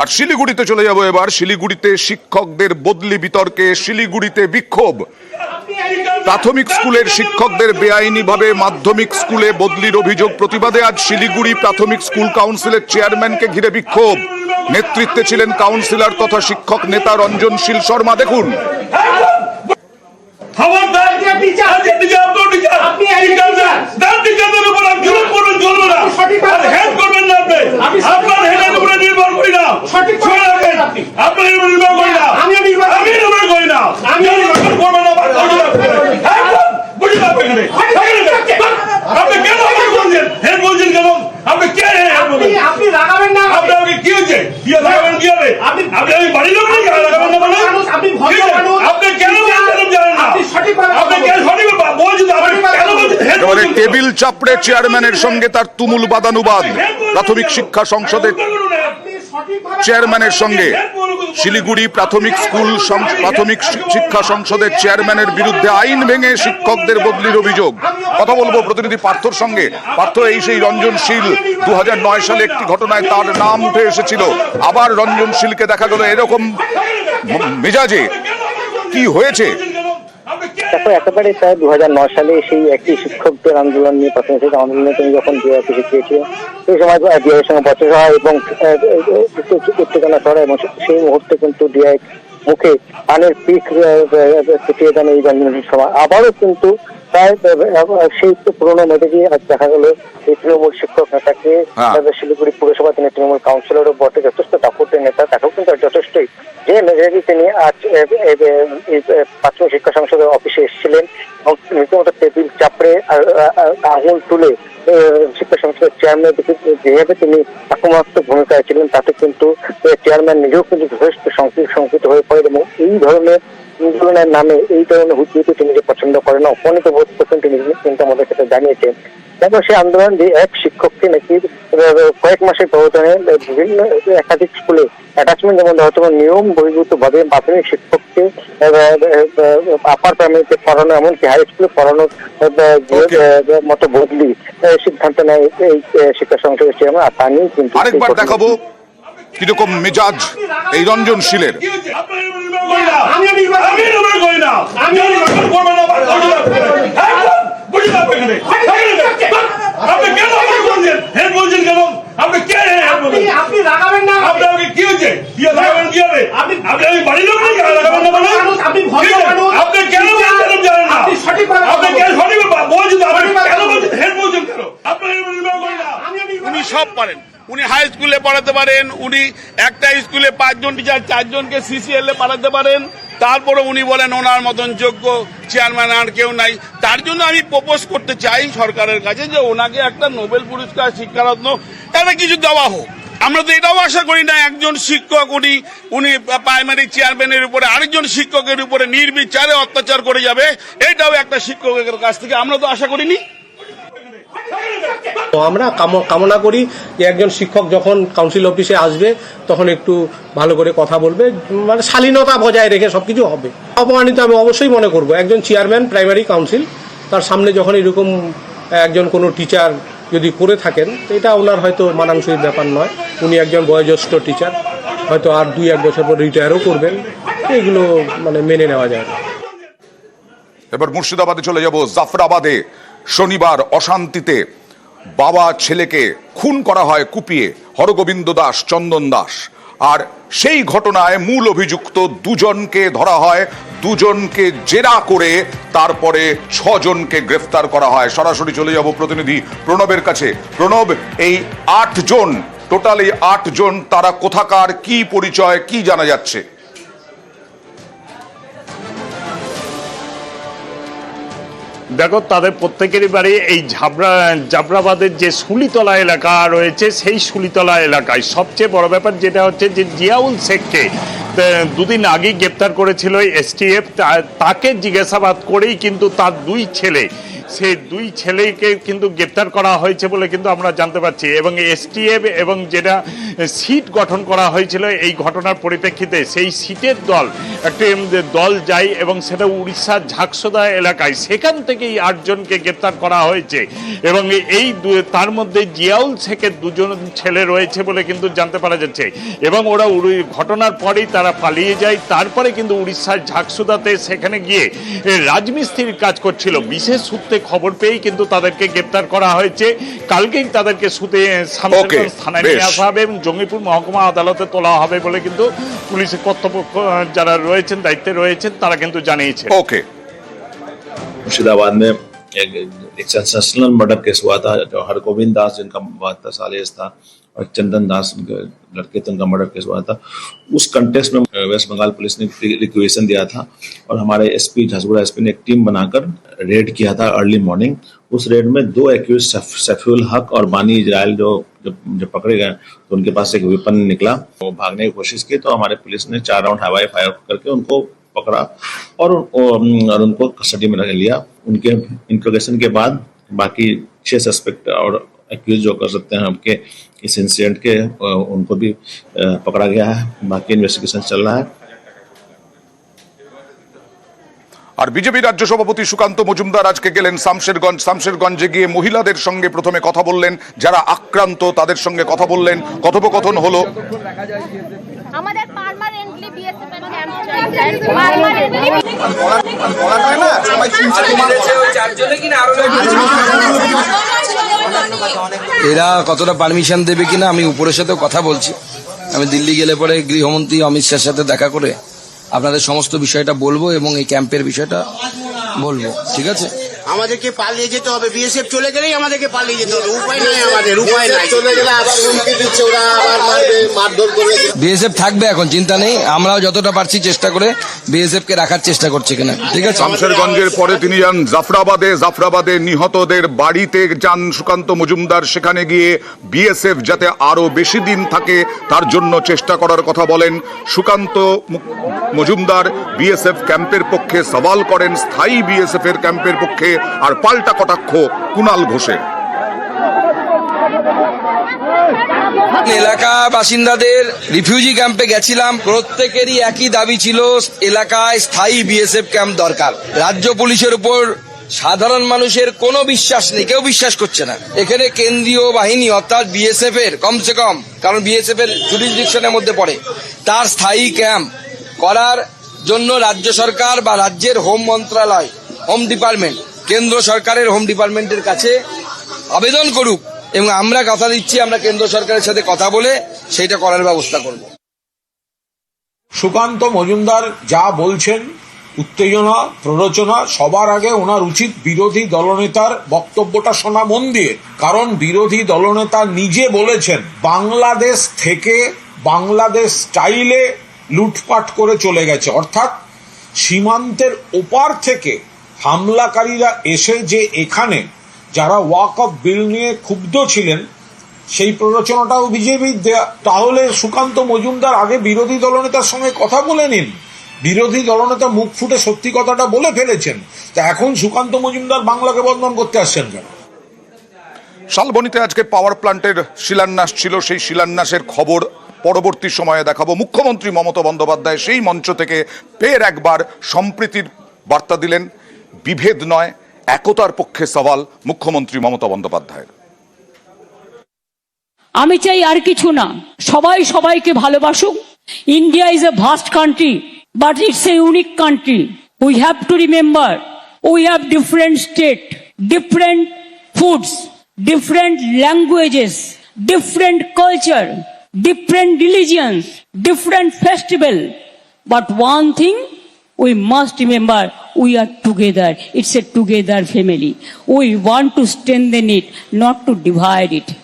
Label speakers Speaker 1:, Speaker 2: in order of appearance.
Speaker 1: আর শিলিগুড়িতে চলে যাব এবার। শিলিগুড়িতে শিক্ষকদের বদলি বিতর্কে, শিলিগুড়িতে বিক্ষোভ। প্রাথমিক স্কুলের শিক্ষকদের বেআইনিভাবে মাধ্যমিক স্কুলে বদলির অভিযোগ প্রতিবাদে আজ শিলিগুড়ি প্রাথমিক স্কুল কাউন্সিলের চেয়ারম্যানকে ঘিরে বিক্ষোভ। নেতৃত্বে ছিলেন কাউন্সিলর তথা শিক্ষক নেতা রঞ্জনশীল শর্মা। দেখুন
Speaker 2: খবরদার
Speaker 3: টিচার
Speaker 2: আপনার টিচার
Speaker 3: আপনি
Speaker 2: টিচারদের উপর জুলুম করবেন চলবে না। হেল্প করবেন না আপনি। আপনার হেডের উপরে নির্ভর করি না।
Speaker 3: সঠিক
Speaker 2: আপনার নির্ভর করি না।
Speaker 3: করি।
Speaker 2: আমি নির্ভর করি না
Speaker 3: আমি
Speaker 2: আমি নির্ভর করবেন না বাদ করবেন না হ্যাঁ বুঝি না আপনি এখানে আপনি কেন আমাকে বলছেন হেড বলছেন কেন আপনি কে হেড বলছেন
Speaker 3: আপনি আপনি রাগাবেন না আমাকে।
Speaker 2: আপনি আমাকে কি হয়েছে কি লাগাবেন কি হবে
Speaker 3: আপনি-
Speaker 2: আপনি আমি বাড়ির লোক নাকি লাগাবেন না মানে
Speaker 3: মানুষ, আপনি ভদ্র
Speaker 2: কি হয়েছে?
Speaker 3: মানুষ।
Speaker 2: আপনি কেন বলছেন আমি জানেন না
Speaker 3: আপনি সঠিক কথা
Speaker 2: আপনি
Speaker 3: বলুন।
Speaker 2: কেন সঠিক কথা বলছেন তো? আপনি
Speaker 3: সঠিক কথা
Speaker 2: কেন
Speaker 3: বলুন।
Speaker 2: কেন?
Speaker 1: টেবিল চাপড়ে চেয়ারম্যানের সঙ্গে তার তুমুল বাদানুবাদ। প্রাথমিক শিক্ষা সংসদের চেয়ারম্যানের সঙ্গে শিলিগুড়ি প্রাথমিক স্কুল প্রাথমিক শিক্ষা সংসদের চেয়ারম্যানের বিরুদ্ধে আইন ভেঙে শিক্ষকদের বদলির অভিযোগ। কথা বলব প্রতিনিধি পার্থর সঙ্গে। পার্থ এই সেই রঞ্জনশীল দু হাজার নয় সালে একটি ঘটনায় তার নাম উঠে এসেছিল। আবার রঞ্জনশীলকে দেখা গেল এরকম মেজাজে। কি হয়েছে?
Speaker 4: দেখো একেবারে প্রায় দু হাজার নয় সালে সেই একটি শিক্ষকদের আন্দোলন নিয়ে প্রথম থেকে আন্দোলনে তুমি যখন ডিআই অফিসে গিয়েছিল সেই সময় ডিআই সঙ্গে হয় এবং উত্তেজনা ছড়া এবং সেই মুহূর্তে কিন্তু ডিআই মুখে পানের পিক ফুটিয়ে দেন এই জন্মদিনের সময় আবারও কিন্তু প্রায় সেই তো পুরোনো মেয়েদেরই আজ দেখা গেল এই তৃণমূল শিক্ষক নেতাকে
Speaker 1: হ্যাঁ।
Speaker 4: শিলিগুড়ি পুরসভা তিনি তৃণমূল কাউন্সিলরও বটে যথেষ্ট দাপটের নেতা তাকেও কিন্তু যথেষ্টই যে মেজাজি তিনি আজ প্রাথমিক শিক্ষা সংসদের অফিসে এসেছিলেন এবং রীতিমতো টেবিল চাপড়ে আঙুল তুলে শিক্ষা সংসদের চেয়ারম্যান যেভাবে তিনি আক্রমণাত্মক ভূমিকায় ছিলেন তাতে কিন্তু চেয়ারম্যান নিজেও কিন্তু যথেষ্ট সংকিত হয়ে পড়েন এবং এই ধরনের আন্দোলনের নামে এই ধরনের হুদ্দিকে তিনি যে পছন্দ করেন না অপমানিত বোধ করছেন তিনি কিন্তু আমাদের সাথে জানিয়েছেন। দেখো সেই আন্দোলন যে এক শিক্ষককে নাকি কয়েক মাসের ব্যবধানে বিভিন্ন একাধিক স্কুলে অ্যাটাচমেন্ট যেমন দেওয়া তোমার নিয়ম বহির্ভূতভাবে প্রাথমিক শিক্ষককে আপার প্রাইমারিতে পড়ানো এমনকি হাই স্কুলে পড়ানোর মতো বদলি আহ, সিদ্ধান্ত নেয় এই শিক্ষা সংসদের চেয়ারম্যান আর তা নিয়ে কিন্তু
Speaker 1: আরেকবার দেখাবো কীরকম মেজাজ এই রঞ্জনশীলের
Speaker 2: কি হয়েছে? আপনার উপর নির্ভর করি না।
Speaker 3: আমিও নির্ভর করি।
Speaker 2: আমি নির্ভর করি না।
Speaker 3: আমি
Speaker 2: আমি নির্ভর করবেন না, বাদ করবেন না। হ্যাঁ, বুঝি না আপনি এখানে। আপনি কেন আমাকে বলছেন? হেড বলছেন কেন? আপনি কে হেড
Speaker 3: আপনি
Speaker 2: বলছেন?
Speaker 3: আপনি রাগাবেন না আমাকে।
Speaker 2: আপনি আমাকে কি হয়েছে? কি লাগাবেন কি হবে?
Speaker 3: আপনি-
Speaker 2: আপনি আমি বাড়ির লোক নাকি লাগাবেন না মানে?
Speaker 3: মানুষ, আপনি ভদ্র
Speaker 2: কি হয়েছে?
Speaker 3: মানুষ।
Speaker 2: আপনি কেন বলছেন আমি জানেন না?
Speaker 3: আপনি সঠিক কথা
Speaker 2: আপনি
Speaker 3: বলুন।
Speaker 2: কেন সঠিক কথা বলছেন তো? আপনি
Speaker 3: সঠিক কথা
Speaker 2: কেন
Speaker 3: বলুন।
Speaker 2: বলছেন? হেড বলছেন কেন? আপনার উপর নির্ভর করি না।
Speaker 3: আমিও নির্ভর
Speaker 5: উনি
Speaker 3: করি।
Speaker 5: সব পারেন। উনি হাই স্কুলে পড়াতে পারেন, উনি একটা স্কুলে পাঁচজন টিচার চারজনকে সিসিএল এ পাঠাতে পারেন। তারপরে উনি বলেন, ওনার মতন যোগ্য চেয়ারম্যান আর কেউ নাই। তার জন্য আমি প্রপোজ করতে চাই সরকারের কাছে যে ওনাকে একটা নোবেল পুরস্কার, শিক্ষারত্ন একটা কিছু দেওয়া হোক। আমরা তো এটাও আশা করি না, একজন শিক্ষক উনি উনি প্রাইমারি চেয়ারম্যানের উপরে, আরেকজন শিক্ষকের উপরে নির্বিচারে অত্যাচার করে যাবে। এটাও একটা শিক্ষকের কাছ থেকে, আমরা তো আশা করিনি।
Speaker 6: তো আমরা কামনা করি যে একজন শিক্ষক যখন কাউন্সিল অফিসে আসবে, তখন একটু ভালো করে কথা বলবে মানে শালীনতা বজায় রেখে সবকিছু হবে। অপমানিত আমি অবশ্যই মনে করব। একজন চেয়ারম্যান প্রাইমারি কাউন্সিল তার সামনে যখন এরকম একজন কোনো টিচার যদি করে থাকেন এটা ওনার হয়তো মানানসই ব্যাপার নয়। উনি একজন বয়োজ্যেষ্ঠ টিচার হয়তো আর দুই এক বছর পর রিটায়ারও করবেন। এগুলো মানে মেনে নেওয়া যায়
Speaker 1: এবার মুর্শিদাবাদে চলে যাব, জাফরাবাদে। শনিবার অশান্তিতে বাবা ছেলেকে খুন করা হয় কুপিয়ে হরগোবিন্দ দাস, চন্দন দাস। আর সেই ঘটনায় মূল অভিযুক্ত দুজনকে ধরা হয়, দুজনকে জেরা করে তারপরে ছজনকে গ্রেফতার করা হয়। সরাসরি চলে যাব প্রতিনিধি প্রণবের কাছে। প্রণব, এই আট জন টোটাল এই আট জন তারা কোথাকার, কি পরিচয়, কি জানা যাচ্ছে?
Speaker 7: দেখো, তাদের প্রত্যেকেরই বাড়ি এই ঝাবরা জাবরাবাদের যে শুলিতলা এলাকা রয়েছে, সেই শুলিতলা এলাকায়। সবচেয়ে বড় ব্যাপার যেটা হচ্ছে যে জিয়াউল শেখকে দুদিন আগেই গ্রেপ্তার করেছিল এসটিএফ। তাকে জিজ্ঞাসাবাদ করেই কিন্তু তার দুই ছেলে সে দুই ছেলেকে কিন্তু গ্রেপ্তার করা হয়েছে বলে কিন্তু আমরা জানতে পারছি। এবং এসটিএফ এবং যেটা সিট গঠন করা হয়েছিল এই ঘটনার পরিপ্রেক্ষিতে সেই সিটের দল, একটি দল যায় এবং সেটা উড়িষ্যার ঝাকসোদা এলাকায় সেখান থেকেই আটজনকে গ্রেপ্তার করা হয়েছে। এবং এই তার মধ্যে জিয়াউল শেখের দুজন ছেলে রয়েছে বলে কিন্তু জানতে পারা যাচ্ছে। এবং ওরা ঘটনার পরেই তারা পালিয়ে যায়। তারপরে কিন্তু উড়িষ্যার ঝাকসুদাতে সেখানে গিয়ে রাজমিস্ত্রির কাজ করছিল। বিশেষ সূত্রে খবর পেয়েই কিন্তু তাদেরকে গ্রেপ্তার করা হয়েছে। কালকেই তাদেরকে সুতে থানায় নিয়ে আসা হবে এবং জঙ্গিপুর মহকুমা আদালতে তোলা হবে বলে কিন্তু পুলিশের কর্তৃপক্ষ যারা রয়েছেন দায়িত্বে রয়েছেন তারা কিন্তু জানিয়েছে।
Speaker 1: ওকে।
Speaker 8: মুর্শিদাবাদ एक सेंसेशनल मर्डर केस हुआ था, जो हरगोविंद दास जिनका बहत्तर साल एज था, और चंदन दास लड़के थे, उनका मर्डर केस हुआ था। उस कंटेस्ट में वेस्ट बंगाल पुलिस ने रिक्वेशन दिया था, और हमारे एसपी झासगुड़ा एसपी ने एक टीम बनाकर रेड किया था अर्ली मॉर्निंग उस रेड में दो एक्यूज सफीउल हक और बानी इजराइल जो जब जब पकड़े गए तो उनके पास एक वेपन निकला। वो भागने की कोशिश की तो हमारे पुलिस ने चार राउंड हवाई फायर करके उनको पकड़ा और और उनको कस्टडी में रख लिया उनके इंट्रोगेशन के बाद बाकी छह सस्पेक्ट और एक्यूज जो कर सकते हैं आपके इस इंसिडेंट के अ, उनको भी अ, पकड़ा गया है बाकी इन्वेस्टिगेशन चल रहा है
Speaker 1: আর বিজেপি রাজ্য সভাপতি সুকান্ত মজুমদার আজকে গেলেন শামশেরগঞ্জ শামশেরগঞ্জে গিয়ে মহিলাদের সঙ্গে প্রথমে কথা বললেন যারা আক্রান্ত তাদের সঙ্গে কথা বললেন কথোপকথন হলো
Speaker 9: আমাদের পার্মানেন্টলি বিএসএফ এর
Speaker 10: কতটা পারমিশন দেবে কিনা আমি উপরের সাথে কথা বলছি। আমি দিল্লি গেলে পরে গৃহমন্ত্রী অমিত শাহের সাথে দেখা করে আপনাদের সমস্ত বিষয়টা বলব এবং এই ক্যাম্পের বিষয়টা বলব, ঠিক আছে?
Speaker 3: আমাদেরকে পালিয়ে যেতে হবে। বিএসএফ চলে গেলেই আমাদেরকে পালিয়ে যেতে হবে। উপায় নাই আমাদের উপায় নাই। চলে গেলে আবার হুমকি দিচ্ছে ওরা আবার মারবে মারধর করবে।
Speaker 10: বিএসএফ থাকবে এখন চিন্তা নেই। আমরাও যতটা পারছি চেষ্টা করে বিএসএফ কে রাখার চেষ্টা করছি কিনা। ঠিক আছে?
Speaker 1: শামশেরগঞ্জের পরে তিনি যান জাফরাবাদে। জাফরাবাদে নিহতদের বাড়িতে যান সুকান্ত মজুমদার। সেখানে গিয়ে বিএসএফ যাতে আরও বেশি দিন থাকে তার জন্য চেষ্টা করার কথা বলেন সুকান্ত মজুমদার। বিএসএফ ক্যাম্পের পক্ষে সওয়াল করেন। স্থায়ী বিএসএফ এর ক্যাম্পের পক্ষে আর পাল্টা কটাক্ষ কুণাল ঘোষের।
Speaker 10: এলাকা বাসিন্দাদের রিফিউজি ক্যাম্পে গেছিলাম। প্রত্যেকেরই একই দাবি ছিল, এলাকায় স্থায়ী বিএসএফ ক্যাম্প দরকার। রাজ্য পুলিশের উপর সাধারণ মানুষের কোনো বিশ্বাস নেই, কেউ বিশ্বাস করছে না। এখানে কেন্দ্রীয় বাহিনী, অর্থাৎ বিএসএফ এর কমসে কম, কারণ বিএসএফ এর জুডিসডিকশনের মধ্যে পড়ে, তার স্থায়ী ক্যাম্প করার জন্য রাজ্য সরকার বা রাজ্যের হোম মন্ত্রণালয় হোম ডিপার্টমেন্ট কেন্দ্র সরকারের হোম ডিপার্টমেন্টের কাছে আবেদন করুক এবং আমরা কথা দিচ্ছি, আমরা কেন্দ্র সরকারের সাথে কথা বলে সেইটা করার ব্যবস্থা করব।
Speaker 11: সুকান্ত মজুমদার যা বলছেন, উত্তেজনা, প্ররোচনা, সবার আগে ওনার উচিত বিরোধী দলনেতার বক্তব্যটা শোনা মন দিয়ে। কারণ বিরোধী দলনেতা নিজে বলেছেন, বাংলাদেশ থেকে বাংলাদেশ স্টাইলে লুটপাট করে চলে গেছে। অর্থাৎ সীমান্তের ওপার থেকে হামলাকারীরা এসে যে এখানে যারা ওয়াক অফ বিল নিয়ে ক্ষুব্ধ ছিলেন, সেই প্ররোচনাটাও বিজেপির দেয়া। তাহলে সুকান্ত মজুমদার আগে বিরোধী দলনেতার সঙ্গে কথা বলে নিন। বিরোধী দলনেতা মুখ ফুটে সত্যি কথাটা বলে ফেলেছেন। তা এখন সুকান্ত মজুমদার বাংলাকে বদনাম করতে আসছেন কেন?
Speaker 1: শালবনিতে আজকে পাওয়ার প্ল্যান্টের শিলান্যাস ছিল, সেই শিলান্যাসের খবর পরবর্তী সময়ে দেখাবো। মুখ্যমন্ত্রী মমতা বন্দ্যোপাধ্যায় সেই মঞ্চ থেকে ফের একবার সম্প্রীতির বার্তা দিলেন। বিভেদ নয়, একতার পক্ষে সওয়াল মুখ্যমন্ত্রী মমতা বন্দ্যোপাধ্যায়ের।
Speaker 9: আমি চাই আর কিছু না, সবাই সবাইকে ভালোবাসুক। India is a vast country but it's a unique country we have to remember we have different state different foods different languages different culture different religions different festival but one thing we must remember we are together. It's a together family. We want to strengthen it, not to divide it.